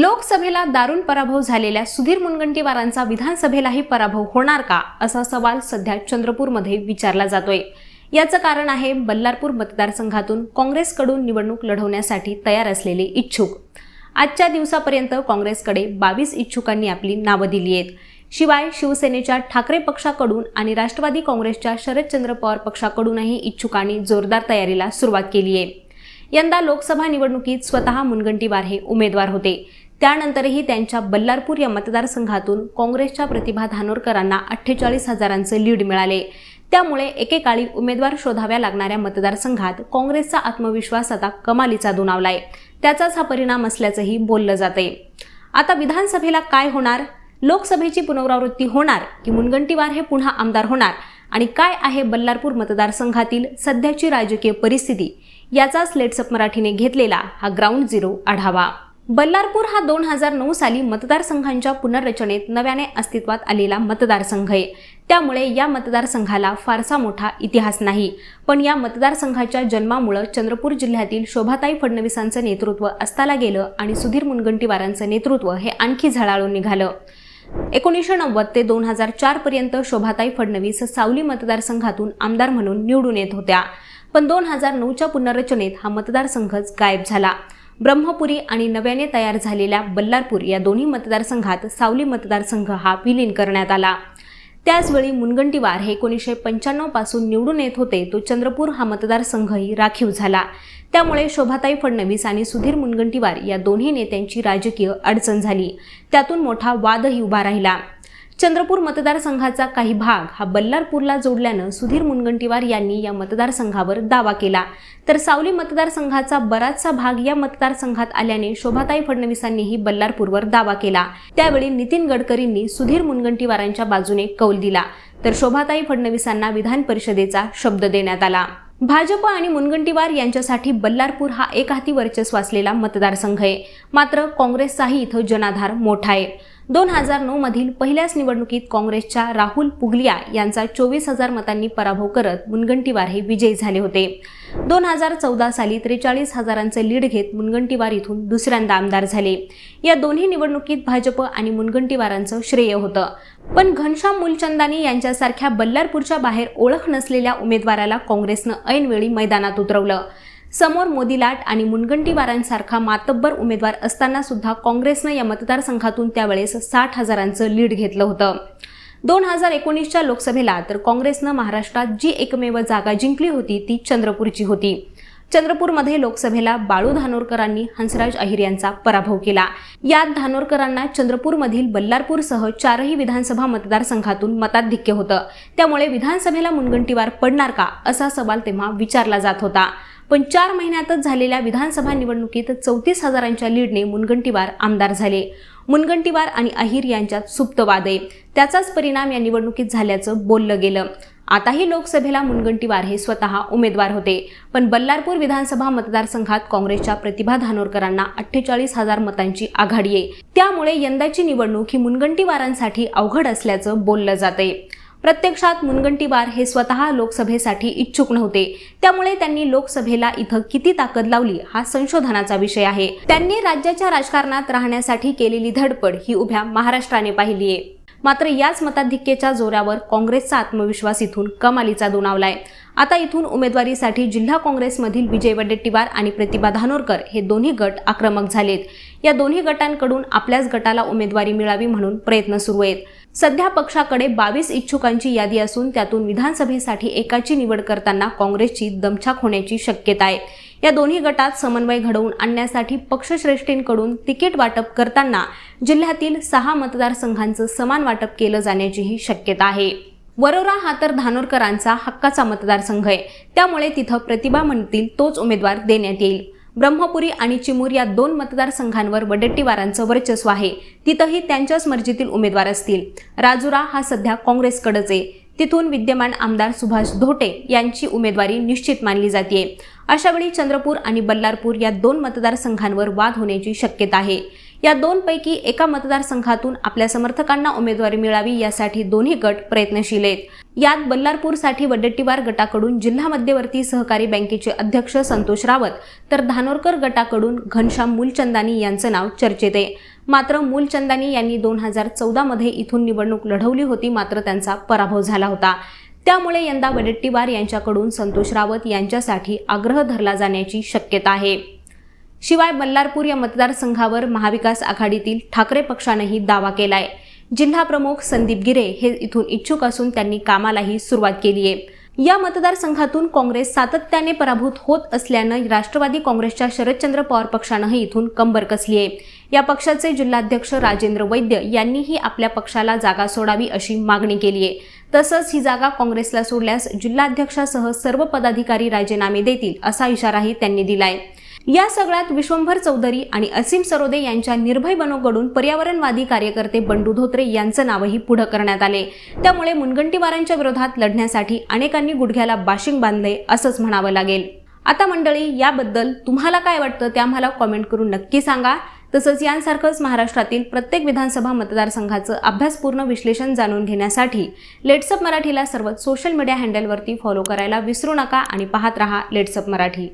लोकसभेला दारुण पराभव झालेल्या सुधीर मुनगंटीवारांचा विधानसभेलाही पराभव होणार का असा सवाल सध्या चंद्रपूरमध्ये विचारला जातोय. याचं कारण आहे बल्लारपूर मतदारसंघातून काँग्रेसकडून निवडणूक लढवण्यासाठी तयार असलेले इच्छुक. आजच्या दिवसापर्यंत काँग्रेसकडे बावीस इच्छुकांनी आपली नावं दिली आहेत. शिवाय शिवसेनेच्या ठाकरे पक्षाकडून आणि राष्ट्रवादी काँग्रेसच्या शरदचंद्र पवार पक्षाकडूनही इच्छुकांनी जोरदार तयारीला सुरुवात केली आहे. यंदा लोकसभा निवडणुकीत स्वतः मुनगंटीवार हे उमेदवार होते. त्यानंतरही त्यांच्या बल्लारपूर या मतदारसंघातून काँग्रेसच्या प्रतिभा धानोरकरांना अठ्ठेचाळीस हजारांचं लीड मिळाले. त्यामुळे एकेकाळी उमेदवार शोधाव्या लागणाऱ्या मतदारसंघात काँग्रेसचा आत्मविश्वास आता कमालीचा दुणावलाय. त्याचाच हा परिणाम असल्याचंही बोललं जाते आता विधानसभेला काय होणार? लोकसभेची पुनरावृत्ती होणार की मुनगंटीवार हे पुन्हा आमदार होणार? आणि काय आहे बल्लारपूर मतदारसंघातील सध्याची राजकीय परिस्थिती? याचाच लेट्सअप मराठीने घेतलेला हा ग्राउंड झिरो आढावा. बल्लारपूर हा दोन हजार नऊ साली मतदारसंघांच्या पुनर्रचनेत नव्याने अस्तित्वात आलेला मतदारसंघ आहे. त्यामुळे या मतदारसंघाला फारसा मोठा इतिहास नाही. पण या मतदारसंघाच्या जन्मामुळं चंद्रपूर जिल्ह्यातील शोभाताई फडणवीसांचं नेतृत्व अस्ताला गेलं आणि सुधीर मुनगंटीवारांचं नेतृत्व हे आणखी झळाळून निघालं. एकोणीसशे नव्वद ते दोन हजार चारपर्यंत शोभाताई फडणवीस सावली मतदारसंघातून आमदार म्हणून निवडून येत होत्या. पण दोन हजार नऊच्या पुनर्रचनेत हा मतदारसंघच गायब झाला. ब्रह्मपुरी आणि नव्याने तयार झालेल्या बल्लारपूर या दोन्ही मतदारसंघात सावली मतदारसंघ हा विलीन करण्यात आला. त्याचवेळी मुनगंटीवार हे एकोणीसशे पंच्याण्णवपासून निवडून येत होते तो चंद्रपूर हा मतदारसंघही राखीव झाला. त्यामुळे शोभाताई फडणवीस आणि सुधीर मुनगंटीवार या दोन्ही नेत्यांची राजकीय अडचण झाली. त्यातून मोठा वादही उभा राहिला. चंद्रपूर मतदारसंघाचा काही भाग हा बल्लारपूरला जोडल्यानं सुधीर मुनगंटीवार यांनी या मतदारसंघावर दावा केला. तर सावली मतदारसंघाचा बराचसा भाग या मतदारसंघात आल्याने शोभाताई फडणवीसांनीही बल्लारपूरवर दावा केला. त्यावेळी नितीन गडकरींनी सुधीर मुनगंटीवारांच्या बाजूने कौल दिला. तर शोभाताई फडणवीसांना विधान परिषदेचा शब्द देण्यात आला. भाजप आणि मुनगंटीवार यांच्यासाठी बल्लारपूर हा एक हाती वर्चस्व असलेला मतदारसंघ आहे. मात्र काँग्रेसचाही इथं जनाधार मोठा आहे. दोन हजार नऊ मधील पहिल्याच निवडणुकीत काँग्रेसच्या राहुल पुगलिया यांचा चोवीस हजार मतांनी पराभव करत मुनगंटीवार हे विजयी झाले होते. दोन हजार चौदा साली त्रेचाळीस हजारांचे लीड घेत मुनगंटीवार इथून दुसऱ्यांदा आमदार झाले. या दोन्ही निवडणुकीत भाजप आणि मुनगंटीवारांचं श्रेय होतं. पण घनश्याम मूलचंदानी यांच्यासारख्या बल्लारपूरच्या बाहेर ओळख नसलेल्या उमेदवाराला काँग्रेसनं ऐनवेळी मैदानात उतरवलं. समोर मोदी लाट आणि मुनगंटीवारांसारखा मातब्बर उमेदवार असताना सुद्धा काँग्रेसनं या मतदारसंघातून त्यावेळेस साठ हजारांचं लीड घेतलं होतं. दोन हजार एकोणीसच्या लोकसभेला तर काँग्रेसनं महाराष्ट्रात जी एकमेव जागा जिंकली होती ती चंद्रपूरची होती. चंद्रपूरमध्ये लोकसभेला बाळू धानोरकरांनी हंसराज अहिर यांचा पराभव केला. यात धानोरकरांना चंद्रपूरमधील बल्लारपूरसह चारही विधानसभा मतदारसंघातून मताधिक्य होतं. त्यामुळे विधानसभेला मुनगंटीवार पडणार का असा सवाल तेव्हा विचारला जात होता. पण चार महिन्यातच झालेल्या विधानसभा निवडणुकीत चौतीस हजारांच्या लीडने मुनगंटीवार आमदार झाले. मुनगंटीवार आणि अहिर यांच्यात सुप्त वाद. आहे त्याचाच परिणाम या निवडणुकीत झाल्याचं बोललं गेलं. आताही लोकसभेला मुनगंटीवार हे स्वतः उमेदवार होते. पण बल्लारपूर विधानसभा मतदारसंघात काँग्रेसच्या प्रतिभा धानोरकरांना अठ्ठेचाळीस हजार मतांची आघाडी आहे. त्यामुळे यंदाची निवडणूक ही मुनगंटीवारांसाठी अवघड असल्याचं बोललं जाते प्रत्यक्षात मुनगंटीवार हे स्वतः लोकसभेसाठी इच्छुक नव्हते. त्यामुळे त्यांनी लोकसभेला इथं किती ताकद लावली हा संशोधनाचा विषय आहे. त्यांनी राज्याच्या राजकारणात राहण्यासाठी केलेली धडपड ही उभ्या महाराष्ट्राने पाहिली आहे. मात्र याच मताधिक्येच्या जोरावर काँग्रेसचा आत्मविश्वास इथून कमालीचा दुणावलाय. आता इथून उमेदवारीसाठी जिल्हा काँग्रेसमधील विजय वडेट्टीवार आणि प्रतिभा धानोरकर हे दोन्ही गट आक्रमक झालेत. या दोन्ही गटांकडून आपल्याच गटाला उमेदवारी मिळावी म्हणून प्रयत्न सुरू आहेत. सध्या पक्षाकडे बावीस इच्छुकांची यादी असून त्यातून विधानसभेसाठी एकाची निवड करताना काँग्रेसची दमछाक होण्याची शक्यता आहे. या दोन्ही गटात समन्वय घडवून आणण्यासाठी पक्षश्रेष्ठींकडून तिकीट वाटप करताना जिल्ह्यातील सहा मतदारसंघांचं समान वाटप केलं जाण्याचीही शक्यता आहे. वरोरा हा तर धानोरकरांचा हक्काचा मतदारसंघ आहे. त्यामुळे तिथं प्रतिभा म्हणतील तोच उमेदवार देण्यात येईल. ब्रह्मपुरी आणि चिमूर या दोन मतदारसंघांवर वडेट्टीवारांचं वर्चस्व आहे. तिथंही त्यांच्याच मर्जीतील उमेदवार असतील. राजुरा हा सध्या काँग्रेसकडेच आहे. तिथून विद्यमान आमदार सुभाष धोटे यांची उमेदवारी निश्चित मानली जाते अशावेळी चंद्रपूर आणि बल्लारपूर या दोन मतदारसंघांवर वाद होण्याची शक्यता आहे. या दोनपैकी एका मतदारसंघातून आपल्या समर्थकांना उमेदवारी मिळावी यासाठी दोन्ही गट प्रयत्नशील आहेत. यात बल्लारपूरसाठी वडेट्टीवार गटाकडून जिल्हा मध्यवर्ती सहकारी बँकेचे अध्यक्ष संतोष रावत तर धानोरकर गटाकडून घनश्याम मूलचंदानी यांचं नाव चर्चेत आहे. मात्र मूलचंदानी यांनी दोन हजार चौदामध्ये इथून निवडणूक लढवली होती मात्र त्यांचा पराभव झाला होता. त्यामुळे यंदा वडेट्टीवार यांच्याकडून संतोष रावत यांच्यासाठी आग्रह धरला जाण्याची शक्यता आहे. शिवाय बल्लारपूर या मतदारसंघावर महाविकास आघाडीतील ठाकरे पक्षानेही दावा केलाय. जिल्हा प्रमुख संदीप गिरे हे इथून इच्छुक असून त्यांनी कामालाही सुरुवात केली आहे. या मतदारसंघातून काँग्रेस सातत्याने पराभूत होत असल्यानं राष्ट्रवादी काँग्रेसच्या शरदचंद्र पवार पक्षानंही इथून कंबर कसली आहे. या पक्षाचे जिल्हाध्यक्ष राजेंद्र वैद्य यांनीही आपल्या पक्षाला जागा सोडावी अशी मागणी केली आहे. तसंच ही जागा काँग्रेसला सोडल्यास जिल्हाध्यक्षासह सर्व पदाधिकारी राजीनामे देतील असा इशाराही त्यांनी दिलाय. या सगळ्यात विश्वंभर चौधरी आणि असीम सरोदे यांच्या निर्भय बनोकडून पर्यावरणवादी कार्यकर्ते बंडू धोत्रे यांचं नावही पुढं करण्यात आले. त्यामुळे मुनगंटीवारांच्या विरोधात लढण्यासाठी अनेकांनी गुडघ्याला बाशिंग बांधले असंच म्हणावं लागेल. आता मंडळी याबद्दल तुम्हाला काय वाटतं ते आम्हाला कॉमेंट करून नक्की सांगा. तसंच यांसारखंच महाराष्ट्रातील प्रत्येक विधानसभा मतदारसंघाचं अभ्यासपूर्ण विश्लेषण जाणून घेण्यासाठी लेट्सअप मराठीला सर्व सोशल मीडिया हँडलवरती फॉलो करायला विसरू नका आणि पाहत रहा लेट्सअप मराठी.